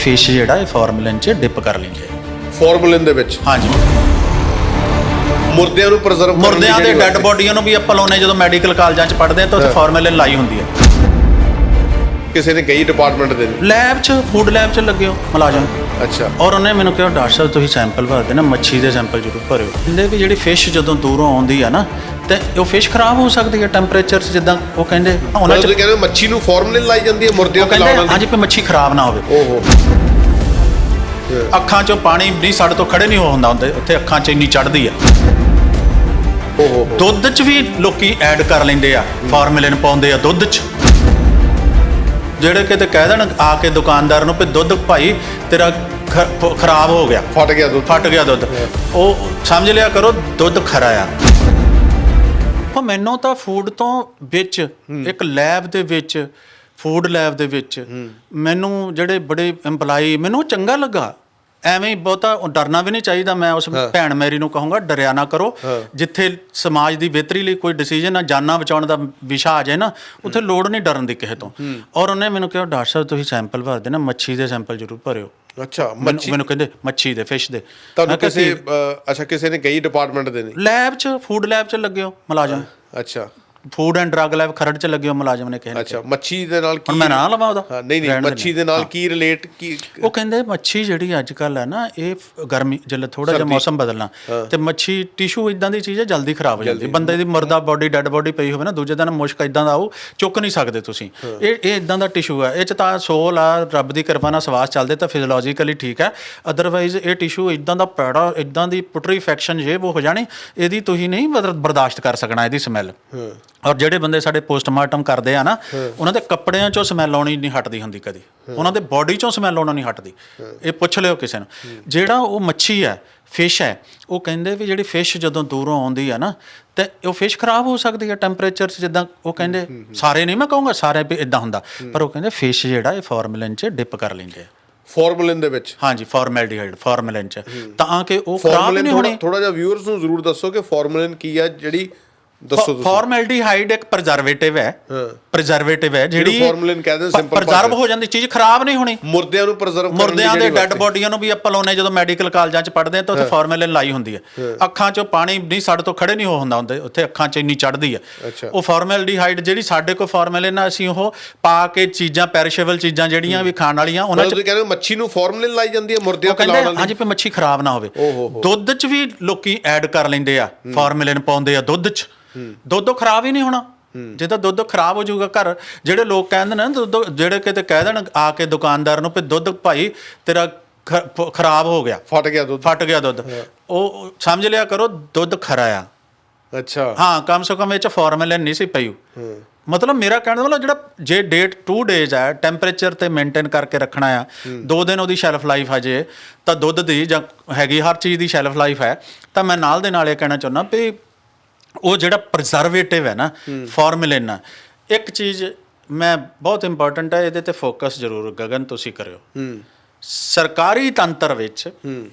Fish ਜਿਹੜਾ ਇਹ ਫਾਰਮੂਲਿਨ 'ਚ ਡਿਪ ਕਰ ਆ। ਫਾਰਮੂਲਿਨ ਦੇ ਵਿੱਚ? ਹਾਂਜੀ। ਮੁਰਦਿਆਂ ਨੂੰ ਪ੍ਰੀਜ਼ਰਵ ਕਰਨ ਮੁਰਦਿਆਂ ਦੇ ਡੈੱਡ ਬੋਡੀਆਂ ਨੂੰ ਵੀ ਆਪਾਂ ਲਾਉਨੇ ਜਦੋਂ ਮੈਡੀਕਲ ਕਾਲਜਾਂ 'ਚ ਪੜ੍ਹਦੇ ਆ ਤਾਂ ਉੱਥੇ ਫਾਰਮੂਲਿਨ ਲਾਈ ਹੁੰਦੀ ਹੈ ਕਿਸੇ ਨੇ ਕਈ ਡਿਪਾਰਟਮੈਂਟ ਦੇ ਨੇ ਲੈਬ 'ਚ ਫੂਡ ਲੈਬ 'ਚ ਲੱਗੇ ਹੋ ਮੁਲਾਜ਼ਮ। ਅੱਛਾ। ਔਰ ਉਹਨੇ ਮੈਨੂੰ ਕਿਹਾ ਡਾਕਟਰ ਸਾਹਿਬ ਤੁਸੀਂ ਸੈਂਪਲ ਭਰ ਦੇਣਾ ਮੱਛੀ ਦੇ ਸੈਂਪਲ ਜ਼ਰੂਰ ਭਰਿਓ। ਕਹਿੰਦੇ ਵੀ ਜਿਹੜੀ ਫਿਸ਼ ਜਦੋਂ ਦੂਰੋਂ ਆਉਂਦੀ ਆ ਨਾ ਤੇ ਉਹ ਫਿਸ਼ ਖਰਾਬ ਹੋ ਸਕਦੀ ਹੈ ਟੈਂਪਰੇਚਰ 'ਚ ਜਿੱਦਾਂ ਉਹ ਕਹਿੰਦੇ ਉਹਨਾਂ 'ਚ ਤੁਸੀਂ ਕਹਿੰਦੇ ਹੋ ਮੱਛੀ ਨੂੰ ਫਾਰਮੂਲਿਨ ਲਾਈ ਜਾਂਦੀ ਹੈ ਮੁਰਦਿਆਂ ਉਹ ਤੇ ਕਹਿੰਦੇ ਲਾਉਣ ਹਾਂਜੀ ਵੀ ਮੱਛੀ ਖਰਾਬ ਨਾ ਹੋਵੇ। ਓਹੋ। ਅੱਖਾਂ 'ਚੋਂ ਪਾਣੀ ਨਹੀਂ ਸਾਡੇ ਤੋਂ ਖੜੇ ਨਹੀਂ ਹੋ ਹੁੰਦਾ ਹੁੰਦੇ ਉੱਥੇ ਅੱਖਾਂ 'ਚ ਇੰਨੀ ਚੜਦੀ ਆ। ਓਹੋ। ਦੁੱਧ 'ਚ ਵੀ ਲੋਕੀ ਐਡ ਕਰ ਲੈਂਦੇ ਆ ਫਾਰਮੂਲਿਨ ਪਾਉਂਦੇ ਆ ਦੁੱਧ 'ਚ। ਜਿਹੜੇ ਕਿਤੇ ਕਹਿ ਦੇਣ ਆ ਕੇ ਦੁਕਾਨਦਾਰ ਨੂੰ ਵੀ ਦੁੱਧ ਭਾਈ ਤੇਰਾ ਖਰਾਬ ਹੋ ਗਿਆ। ਫਟ ਗਿਆ ਦੁੱਧ। ਫਟ ਗਿਆ ਦੁੱਧ। ਉਹ ਸਮਝ ਲਿਆ ਕਰੋ ਦੁੱਧ ਖਰਾ ਆ। ਉਹ ਮੈਨੂੰ ਤਾਂ ਫੂਡ ਤੋਂ ਵਿੱਚ ਇੱਕ ਲੈਬ ਦੇ ਵਿੱਚ ਫੂਡ ਲੈਬ ਦੇ ਵਿੱਚ ਮੈਨੂੰ ਜਿਹੜੇ ਬੜੇ EMPLOYE ਮੈਨੂੰ ਚੰਗਾ ਲੱਗਾ। ਐਵੇਂ ਹੀ ਬਹੁਤਾ ਡਰਨਾ ਵੀ ਨਹੀਂ ਚਾਹੀਦਾ। ਮੈਂ ਉਸ ਭੈਣ ਮੇਰੀ ਨੂੰ ਕਹੂੰਗਾ ਡਰਿਆ ਨਾ ਕਰੋ। ਜਿੱਥੇ ਸਮਾਜ ਦੀ ਬਿਹਤਰੀ ਲਈ ਕੋਈ ਡਿਸੀਜਨ ਆ ਜਾਨਾਂ ਬਚਾਉਣ ਦਾ ਵਿਸ਼ਾ ਆ ਜਾਏ ਨਾ ਉੱਥੇ ਲੋੜ ਨਹੀਂ ਡਰਨ ਦੀ ਕਿਸੇ ਤੋਂ। ਔਰ ਉਹਨੇ ਮੈਨੂੰ ਕਿਹਾ ਡਾਕਟਰ ਸਾਹਿਬ ਤੁਸੀਂ ਸੈਂਪਲ ਭਰ ਦੇਣਾ ਮੱਛੀ ਦੇ ਸੈਂਪਲ ਜ਼ਰੂਰ ਭਰਿਓ। ਅੱਛਾ ਮੱਛੀ। ਮੈਨੂੰ ਕਹਿੰਦੇ ਮੱਛੀ ਦੇ ਫਿਸ਼ ਦੇ। ਤੁਹਾਨੂੰ ਕਿਸੇ ਅੱਛਾ ਕਿਸੇ ਨੇ ਕਈ ਡਿਪਾਰਟਮੈਂਟ ਦੇ ਨੇ। ਲੈਬ 'ਚ ਫੂਡ ਲੈਬ 'ਚ ਲੱਗੇ ਹੋ ਮੁਲਾਜ਼ਮ। ਅੱਛਾ। Food and drug lab Kharar 'ਚ ਲੱਗੇ ਹੋ ਮੁਲਾਜ਼ਮ ਨੇ ਨੇ ਅੱਛਾ ਮੱਛੀ ਦੇ ਨਾਲ ਕੀ ਮੈਂ ਨਾਂ ਲਵਾਂ ਉਹਦਾ? ਨਹੀਂ ਨਹੀਂ ਮੱਛੀ ਦੇ ਨਾਲ ਕੀ ਰਿਲੇਟ ਕੀ ਉਹ ਕਹਿੰਦੇ ਮੱਛੀ ਜਿਹੜੀ ਅੱਜ ਕੱਲ ਹੈ ਨਾ ਇਹ ਗਰਮੀ ਜਦੋਂ ਥੋੜਾ ਜਿਹਾ ਮੌਸਮ ਬਦਲਣਾ ਤੇ ਮੱਛੀ ਟਿਸ਼ੂ ਇਦਾਂ ਦੀ ਚੀਜ਼ ਹੈ ਜਲਦੀ ਖਰਾਬ ਹੋ ਜਾਂਦੀ। ਬੰਦੇ ਦੀ ਮਰਦਾ ਬਾਡੀ ਡੈੱਡ ਬਾਡੀ ਪਈ ਹੋਵੇ ਨਾ ਦੂਜੇ ਦਿਨ ਮੁਸ਼ਕ ਇਦਾਂ ਦਾ ਆਊ ਚੁੱਕ ਨਹੀਂ ਸਕਦੇ ਤੁਸੀਂ। ਇਹ ਇਹ ਇਦਾਂ ਦਾ ਟਿਸ਼ੂ ਹੈ। ਇਹ ਚ ਤਾਂ ਸੋਲ ਆ ਰੱਬ ਦੀ ਕਿਰਪਾ ਨਾਲ ਸਵਾਸ ਚੱਲਦੇ ਤਾਂ ਫਿਜ਼ੀਓਲੋਜੀਕਲੀ ਠੀਕ ਹੈ। ਅਦਰਵਾਈਜ਼ ਇਹ ਟਿਸ਼ੂ ਇਦਾਂ ਦਾ ਪੈੜਾ ਇਦਾਂ ਦੀ ਪੁਟਰੀਫੈਕਸ਼ਨ ਜੇ ਉਹ ਹੋ ਜਾਣੀ ਇਹਦੀ ਤੁਸੀਂ ਨਹੀਂ ਬਰ- ਬਰਦਾਸ਼ਤ ਕਰ ਸਕਣਾ ਇਹਦੀ ਸਮੈਲ ਔਰ ਜਿਹੜੇ ਬੰਦੇ ਸਾਡੇ ਪੋਸਟਮਾਰਟਮ ਕਰਦੇ ਆ ਨਾ ਉਹਨਾਂ ਦੇ ਕੱਪੜਿਆਂ ਚੋਂ ਸਮੈਲ ਆਉਣੀ ਨਹੀਂ ਹਟਦੀ ਹੁੰਦੀ ਕਦੀ। ਉਹਨਾਂ ਦੇ ਬਾਡੀ ਚੋਂ ਸਮੈਲ ਆਉਣਾ ਨਹੀਂ ਹਟਦੀ। ਇਹ ਪੁੱਛ ਲਿਓ ਕਿਸੇ ਨੂੰ। ਜਿਹੜਾ ਉਹ ਮੱਛੀ ਹੈ ਫਿਸ਼ ਹੈ ਉਹ ਕਹਿੰਦੇ ਵੀ ਜਿਹੜੀ ਫਿਸ਼ ਜਦੋਂ ਦੂਰੋਂ ਆਉਂਦੀ ਆ ਨਾ ਤੇ ਉਹ ਫਿਸ਼ ਖਰਾਬ ਹੋ ਸਕਦੀ ਹੈ ਟੈਂਪਰੇਚਰ 'ਚ ਜਿੱਦਾਂ ਉਹ ਕਹਿੰਦੇ ਸਾਰੇ ਨਹੀਂ ਮੈਂ ਕਹੂੰਗਾ ਸਾਰੇ ਵੀ ਇਦਾਂ ਹੁੰਦਾ। ਪਰ ਉਹ ਕਹਿੰਦੇ ਫਿਸ਼ ਜਿਹੜਾ ਇਹ ਫਾਰਮੂਲਿਨ 'ਚ ਡਿਪ ਕਰ ਲੈਂਦੇ ਆ। ਫਾਰਮੂਲਿਨ ਦੇ ਵਿੱਚ? ਹਾਂਜੀ ਫਾਰਮੈਲਡੀਹਾਈਡ ਫਾਰਮੂਲਿਨ 'ਚ। ਤਾਂ ਕਿ ਉਹ ਖਰਾਬ ਨਹੀਂ ਹੋਣੀ। ਥੋੜਾ ਜਿਹਾ ਵਿਊਅਰਸ ਨੂੰ ਜ਼ਰੂਰ ਦੱਸੋ ਕਿ ਫਾਰਮੂਲਿਨ ਕੀ ਹੈ ਜਿਹੜੀ ਦੱਸੋ ਤੁਸੀਂ ਫਾਰਮੈਲਡੀਹਾਈਡ ਇੱਕ ਪ੍ਰੀਜ਼ਰਵੇਟਿਵ ਹੈ। ਪ੍ਰੀਜ਼ਰਵੇਟਿਵ ਹੈ ਜਿਹੜੀ formalin ਕਹਿੰਦੇ simple ਪ੍ਰੀਜ਼ਰਵ ਹੋ ਜਾਂਦੀ ਚੀਜ਼ ਖਰਾਬ ਨਹੀਂ ਹੋਣੀ। ਮੁਰਦਿਆਂ ਨੂੰ ਪ੍ਰੀਜ਼ਰਵ ਕਰਨ ਮੁਰਦਿਆਂ ਦੇ ਡੈੱਡ। ਬੋਡੀਆਂ ਨੂੰ ਵੀ ਆਪਾਂ ਲਾਉਨੇ ਜਦੋਂ ਮੈਡੀਕਲ ਕਾਲਜਾਂ 'ਚ ਪੜ੍ਹਦੇ ਆ ਤਾਂ ਉੱਥੇ ਫਾਰਮੂਲਿਨ ਲਾਈ ਹੁੰਦੀ ਹੈ। ਅੱਖਾਂ 'ਚੋਂ ਪਾਣੀ ਨਹੀਂ ਸਾਡੇ ਤੋਂ ਖੜੇ ਨਹੀਂ ਹੋ ਹੁੰਦਾ ਹੁੰਦੇ ਉੱਥੇ ਅੱਖਾਂ 'ਚ ਇੰਨੀ ਚੜਦੀ ਹੈ। ਉਹ ਫਾਰਮੈਲਡੀਹਾਈਡ ਜਿਹੜੀ ਸਾਡੇ ਕੋਲ ਫਾਰਮੂਲਿਨ ਆ ਅਸੀਂ ਉਹ ਪਾ ਕੇ ਚੀਜ਼ਾਂ ਪੈਰਿਸ਼ੇਬਲ ਚੀਜ਼ਾਂ ਜਿਹੜੀਆਂ ਵੀ ਖਾਣ ਵਾਲੀਆਂ ਉਹਨਾਂ 'ਚ ਤੁਸੀਂ ਕਹਿੰਦੇ ਮੱਛੀ ਨੂੰ ਫਾਰਮੂਲਿਨ ਲਾਈ ਜਾਂਦੀ ਹੈ ਮੁਰਦਿਆਂ ਤੇ ਲਾਉਣ ਹਾਂਜੀ ਵੀ ਮੱਛੀ ਖਰਾਬ ਨਾ ਹੋਵੇ। ਦੁੱਧ 'ਚ ਵੀ ਲੋਕੀ ਐਡ ਕਰ ਲੈਂਦੇ ਆ ਫਾਰਮੂਲਿਨ ਪਾਉਂਦੇ ਆ ਦੁੱਧ 'ਚ। ਦੁੱਧ ਖਰਾਬ ਹੀ ਨਹੀਂ ਹੋਣਾ। ਜੇ ਤਾਂ ਦੁੱਧ ਖਰਾਬ ਹੋ ਜਾਊਗਾ ਘਰ ਜਿਹੜੇ ਲੋਕ ਕਹਿੰਦੇ ਨੇ ਦੁੱਧ ਜਿਹੜੇ ਕਿਤੇ ਕਹਿ ਦੇਣ ਆ ਕੇ ਦੁਕਾਨਦਾਰ ਨੂੰ ਵੀ ਦੁੱਧ ਭਾਈ ਤੇਰਾ ਖਰਾਬ ਹੋ ਗਿਆ। ਫਟ ਗਿਆ ਦੁੱਧ। ਫਟ ਗਿਆ ਦੁੱਧ। ਉਹ ਸਮਝ ਲਿਆ ਕਰੋ ਦੁੱਧ ਖਰਾ ਆ। ਅੱਛਾ। ਹਾਂ ਕਮ ਸੇ ਕਮ ਇਹ ਚ ਫਾਰਮੂਲਿਨ ਨਹੀਂ ਸੀ ਪਈ। ਮਤਲਬ ਮੇਰਾ ਕਹਿਣ ਦਾ ਮਤਲਬ ਜਿਹੜਾ ਜੇ ਡੇਟ 2 ਡੇਜ਼ ਹੈ ਟੈਂਪਰੇਚਰ ਤੇ ਮੇਨਟੇਨ ਕਰਕੇ ਰੱਖਣਾ ਆ ਦੋ ਦਿਨ ਉਹਦੀ ਸ਼ੈਲਫ ਲਾਈਫ ਹਜੇ ਤਾਂ ਦੁੱਧ ਦੀ ਜਾਂ ਹੈਗੀ ਹਰ ਚੀਜ਼ ਦੀ ਸ਼ੈਲਫ ਲਾਈਫ ਹੈ ਤਾਂ ਮੈਂ ਨਾਲ ਦੇ ਨਾਲ ਇਹ ਕਹਿਣਾ ਚਾਹੁੰਦਾ ਵੀ ਉਹ ਜਿਹੜਾ ਪ੍ਰੀਜ਼ਰਵੇਟਿਵ ਹੈ ਨਾ ਫਾਰਮੂਲਿਨ ਇੱਕ ਚੀਜ਼ ਮੈਂ ਬਹੁਤ ਇੰਪੋਰਟੈਂਟ ਹੈ ਇਹਦੇ ਤੇ ਫੋਕਸ ਜ਼ਰੂਰ ਗਗਨ ਤੁਸੀਂ ਕਰਿਓ। ਹੂੰ। ਸਰਕਾਰੀ ਤੰਤਰ ਵਿੱਚ ਹੂੰ।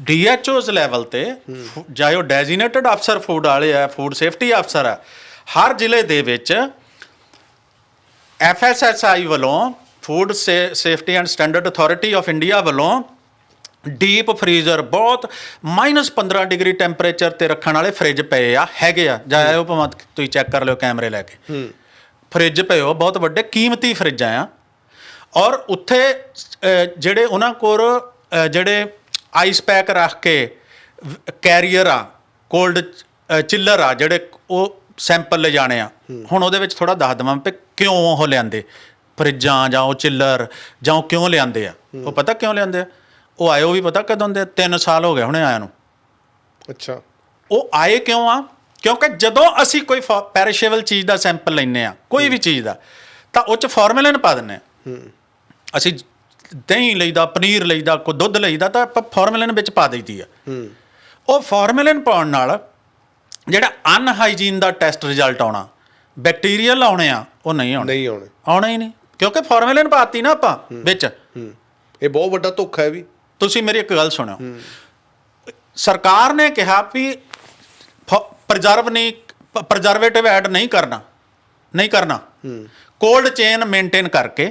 ਡੀਐਚਓਸ ਲੈਵਲ ਤੇ ਚਾਹੇ ਉਹ ਡੈਜ਼ਿਗਨੇਟਡ ਅਫਸਰ ਫੂਡ ਵਾਲੇ ਆ ਫੂਡ ਸੇਫਟੀ ਅਫਸਰ ਆ ਹਰ ਜ਼ਿਲ੍ਹੇ ਦੇ ਵਿੱਚ ਐਫਐਸਐਸਆਈ ਵੱਲੋਂ food safety and standard authority of India ਵੱਲੋਂ ਡੀਪ ਫਰੀਜ਼ਰ ਬਹੁਤ -15 ਡਿਗਰੀ ਟੈਂਪਰੇਚਰ ਤੇ ਰੱਖਣ ਵਾਲੇ ਫ੍ਰਿਜ ਪਏ ਆ ਹੈਗੇ ਆ। ਜਾਇਓ ਭਾਵੇਂ ਤੁਸੀਂ ਚੈੱਕ ਕਰ ਲਿਓ ਕੈਮਰੇ ਲੈ ਕੇ। ਹੂੰ। ਫ੍ਰਿਜ ਪਏ ਹੋ ਬਹੁਤ ਵੱਡੇ ਕੀਮਤੀ ਫ੍ਰਿਜ ਆ। ਔਰ ਉੱਥੇ ਜਿਹੜੇ ਉਹਨਾਂ ਕੋਲ ਜਿਹੜੇ ਆਈਸ ਪੈਕ ਰੱਖ ਕੇ ਕੈਰੀਅਰ ਆ ਕੋਲਡ ਚਿੱਲਰ ਆ ਜਿਹੜੇ ਉਹ ਸੈਂਪਲ ਲੈ ਜਾਣੇ ਆ। ਹੁਣ ਉਹਦੇ ਵਿੱਚ ਥੋੜਾ ਦੱਸ ਦਵਾਂ ਕਿ ਕਿਉਂ ਉਹ ਲਿਆਂਦੇ? ਫਰਿੱਜਾਂ ਜਾਂ ਉਹ ਚਿੱਲਰ ਜਾਂ ਉਹ ਕਿਉਂ ਲਿਆਂਦੇ ਆ? ਉਹ ਪਤਾ ਕਿਉਂ ਲਿਆਂਦੇ ਆ? ਉਹ ਉਹ ਵੀ ਪਤਾ ਕਦੋਂ ਦੇ? 3 ਸਾਲ ਹੋ ਗਏ ਹੁਣੇ ਆਇਆ ਨੂੰ। ਅੱਛਾ। ਉਹ ਆਏ ਕਿਉਂ ਆ? ਕਿਉਂਕਿ ਜਦੋਂ ਅਸੀਂ ਕੋਈ ਪੈਰਿਸ਼ੇਬਲ ਚੀਜ਼ ਦਾ ਸੈਂਪਲ ਲੈਨੇ ਆ ਕੋਈ ਵੀ ਚੀਜ਼ ਦਾ ਤਾਂ ਉਹ ਚ ਫਾਰਮੂਲਿਨ ਪਾ ਦਿੰਨੇ ਆ। ਅਸੀਂ ਦਹੀਂ ਲਈਦਾ ਪਨੀਰ ਲਈਦਾ ਕੋ ਦੁੱਧ ਲਈਦਾ ਤਾਂ ਆਪਾਂ ਫਾਰਮੂਲਿਨ ਵਿੱਚ ਪਾ ਦਈਦੀ ਆ। ਹੂੰ। ਉਹ ਫਾਰਮੂਲਿਨ ਪਾਉਣ ਨਾਲ ਜਿਹੜਾ ਅਨਹਾਈਜੀਨ ਦਾ ਟੈਸਟ ਰਿਜ਼ਲਟ ਆਉਣਾ ਬੈਕਟੀਰੀਅਲ ਆਉਣੇ ਆ ਉਹ ਨਹੀਂ ਆਉਣੇ। ਨਹੀਂ ਆਉਣੇ। ਆਉਣਾ ਹੀ ਨਹੀਂ। ਕਿਉਂਕਿ ਫਾਰਮੂਲਿਨ ਪਾਤੀ ਨਾ ਆਪਾਂ ਵਿੱਚ। ਹੂੰ। ਇਹ ਬਹੁਤ ਵੱਡਾ ਧੋਖਾ ਹੈ ਵੀ। ਤੁਸੀਂ ਮੇਰੀ ਇੱਕ ਗੱਲ ਸੁਣਿਓ। ਸਰਕਾਰ ਨੇ ਕਿਹਾ ਵੀ ਪ੍ਰੀਜ਼ਰਵ ਨਹੀਂ ਪ੍ਰੀਜ਼ਰਵੇਟਿਵ ਐਡ ਨਹੀਂ ਕਰਨਾ ਨਹੀਂ ਕਰਨਾ। ਕੋਲਡ ਚੇਨ ਮੇਨਟੇਨ ਕਰਕੇ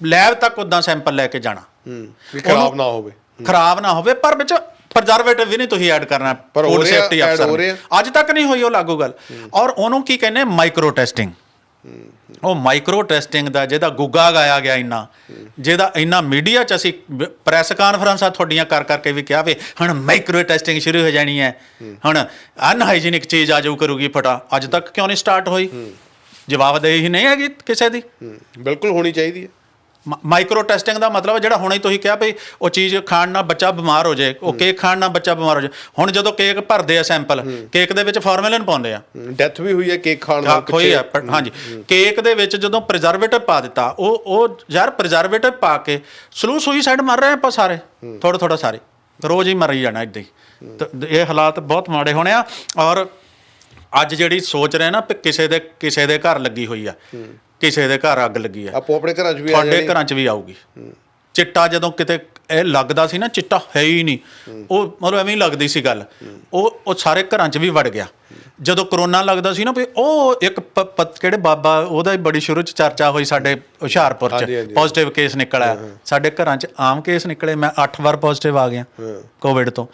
ਲੈਬ ਤੱਕ ਉਦਾਂ ਸੈਂਪਲ ਲੈ ਕੇ ਜਾਣਾ। ਹੂੰ ਖਰਾਬ ਨਾ ਹੋਵੇ। ਖਰਾਬ ਨਾ ਹੋਵੇ ਪਰ ਵਿੱਚ ਪ੍ਰਜ਼ਰਵੇਟਿਵ ਵੀ ਨਹੀਂ ਤੁਸੀਂ ਐਡ ਕਰਨਾ safety add ਅਫਸਰ। ਅੱਜ ਤੱਕ ਨਹੀਂ ਹੋਈ ਉਹ ਲਾਗੂ ਗੱਲ। ਔਰ ਉਹਨੂੰ ਕੀ ਕਹਿੰਦੇ ਮਾਈਕਰੋ ਟੈਸਟਿੰਗ ਉਹ ਮਾਈਕਰੋ ਟੈਸਟਿੰਗ ਦਾ, ਜਿਹਦਾ ਗੁੱਗਾ ਗਾਇਆ ਗਿਆ ਇੰਨਾ, ਜਿਹਦਾ ਇੰਨਾ ਮੀਡੀਆ ਚ ਅਸੀਂ ਪ੍ਰੈਸ ਕਾਨਫਰੰਸਾਂ ਤੁਹਾਡੀਆਂ ਕਰ ਕਰਕੇ ਵੀ ਕਿਹਾ ਵੀ ਹੁਣ ਮਾਈਕਰੋ ਟੈਸਟਿੰਗ ਸ਼ੁਰੂ ਹੋ ਜਾਣੀ ਹੈ। ਹੁਣ ਅਨਹਾਈਜੀਨਿਕ ਚੀਜ਼ ਆ ਜਾਊ ਕਰੂਗੀ ਫਟਾ। ਅੱਜ ਤੱਕ ਕਿਉਂ ਨਹੀਂ ਸਟਾਰਟ ਹੋਈ? ਜਵਾਬਦੇਹੀ ਨਹੀਂ ਹੈਗੀ ਕਿਸੇ ਦੀ। ਬਿਲਕੁਲ ਹੋਣੀ ਚਾਹੀਦੀ ਹੈ। ਮਾਈਕਰੋ ਟੈਸਟਿੰਗ ਦਾ ਮਤਲਬ ਹੈ ਜਿਹੜਾ ਹੁਣੇ ਤੁਸੀਂ ਕਿਹਾ ਵੀ ਉਹ ਚੀਜ਼ ਖਾਣ ਨਾਲ ਬੱਚਾ ਬਿਮਾਰ ਹੋ ਜਾਏ ਉਹ ਕੇਕ ਖਾਣ ਨਾਲ ਬੱਚਾ ਬਿਮਾਰ ਹੋ ਜਾਏ। ਹੁਣ ਜਦੋਂ ਕੇਕ ਭਰਦੇ ਆ ਸੈਂਪਲ ਕੇਕ ਦੇ ਵਿੱਚ ਫਾਰਮੈਲਿਨ ਪਾਉਂਦੇ ਆ। ਡੈਥ ਵੀ ਹੋਈ ਹੈ ਕੇਕ ਖਾਣ ਹਾਂ ਨਾਲ ਹੋਈ ਆ ਹਾਂਜੀ। ਕੇਕ ਦੇ ਵਿੱਚ ਜਦੋਂ ਪ੍ਰੀਜ਼ਰਵੇਟਿਵ ਪਾ ਦਿੱਤਾ ਉਹ ਉਹ ਯਾਰ ਪ੍ਰੀਜ਼ਰਵੇਟਿਵ ਪਾ ਕੇ ਸਲੂ ਸੁਈਸਾਈਡ ਮਰ ਰਹੇ ਆਪਾਂ ਸਾਰੇ? ਥੋੜਾ ਥੋੜਾ ਸਾਰੇ। ਰੋਜ਼ ਹੀ ਮਰੀ ਜਾਣਾ ਇਦਾਂ ਹੀ। ਇਹ ਹਾਲਾਤ ਬਹੁਤ ਮਾੜੇ ਹੋਣੇ ਆ ਔਰ ਅੱਜ ਜਿਹੜੀ ਸੋਚ ਰਹੇ ਨਾ ਵੀ ਕਿਸੇ ਦੇ ਕਿਸੇ ਦੇ ਘਰ ਲੱਗੀ ਹੋਈ ਆ ਕਿਸੇ ਦੇ ਘਰ ਅੱਗ ਲੱਗੀ ਆ ਆਪੋ ਆਪਣੇ ਘਰਾਂ 'ਚ ਵੀ ਆ ਤੁਹਾਡੇ ਘਰਾਂ 'ਚ ਵੀ ਆਊਗੀ। ਚਿੱਟਾ ਜਦੋਂ ਕਿਤੇ ਇਹ ਲੱਗਦਾ ਸੀ ਨਾ ਚਿੱਟਾ ਹੈ ਹੀ ਨਹੀਂ। ਉਹ ਮਤਲਬ ਐਵੇਂ ਹੀ ਲੱਗਦੀ ਸੀ ਗੱਲ। ਉਹ ਉਹ ਸਾਰੇ ਘਰਾਂ 'ਚ ਵੀ ਵੜ ਗਿਆ। ਜਦੋਂ ਕਰੋਨਾ ਲੱਗਦਾ ਸੀ ਨਾ ਵੀ ਉਹ ਇੱਕ ਪ- ਪ- ਕਿਹੜੇ ਬਾਬਾ ਉਹਦਾ ਹੀ ਬੜੀ ਸ਼ੁਰੂ 'ਚ ਚਰਚਾ ਹੋਈ ਸਾਡੇ ਹੁਸ਼ਿਆਰਪੁਰ 'ਚ। ਪੋਜ਼ਿਟਿਵ ਕੇਸ ਨਿਕਲਿਆ। ਸਾਡੇ ਘਰਾਂ 'ਚ ਆਮ ਕੇਸ ਨਿਕਲੇ। ਮੈਂ 8 ਵਾਰ ਪੋਜ਼ਿਟਿਵ ਆ ਗਿਆ ਕੋਵਿਡ ਤੋਂ।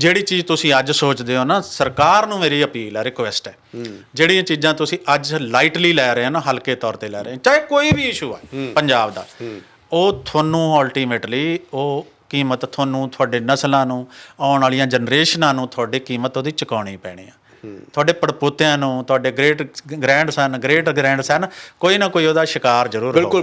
ਜਿਹੜੀ ਚੀਜ਼ ਤੁਸੀਂ ਅੱਜ ਸੋਚਦੇ ਹੋ ਨਾ ਸਰਕਾਰ ਨੂੰ ਮੇਰੀ ਅਪੀਲ ਹੈ ਰਿਕੁਐਸਟ ਹੈ। ਜਿਹੜੀਆਂ ਚੀਜ਼ਾਂ ਤੁਸੀਂ ਅੱਜ ਲਾਈਟਲੀ ਲੈ ਰਹੇ ਹੋ ਨਾ ਹਲਕੇ ਤੌਰ ਤੇ ਲੈ ਰਹੇ ਹੋ ਚਾਹੇ ਕੋਈ ਵੀ ਇਸ਼ੂ ਹੈ। ਪੰਜਾਬ ਦਾ। ਉਹ ਤੁਹਾਨੂੰ ਅਲਟੀਮੇਟਲੀ ਉਹ ਕੀਮਤ ਤੁਹਾਨੂੰ ਤੁਹਾਡੇ ਨਸਲਾਂ ਨੂੰ ਆਉਣ ਵਾਲੀਆਂ ਜਨਰੇਸ਼ਨਾਂ ਨੂੰ ਤੁਹਾਡੀ ਕੀਮਤ ਉਹਦੀ ਚੁਕਾਉਣੀ ਪੈਣੀ ਆ। ਤੁਹਾਡੇ ਪੜਪੋਤਿਆਂ ਨੂੰ ਤੁਹਾਡੇ great grandson great grandson ਕੋਈ ਨਾ ਕੋਈ ਉਹਦਾ ਸ਼ਿਕਾਰ ਜ਼ਰੂਰ ਹੋਊ। ਬਿਲਕੁਲ।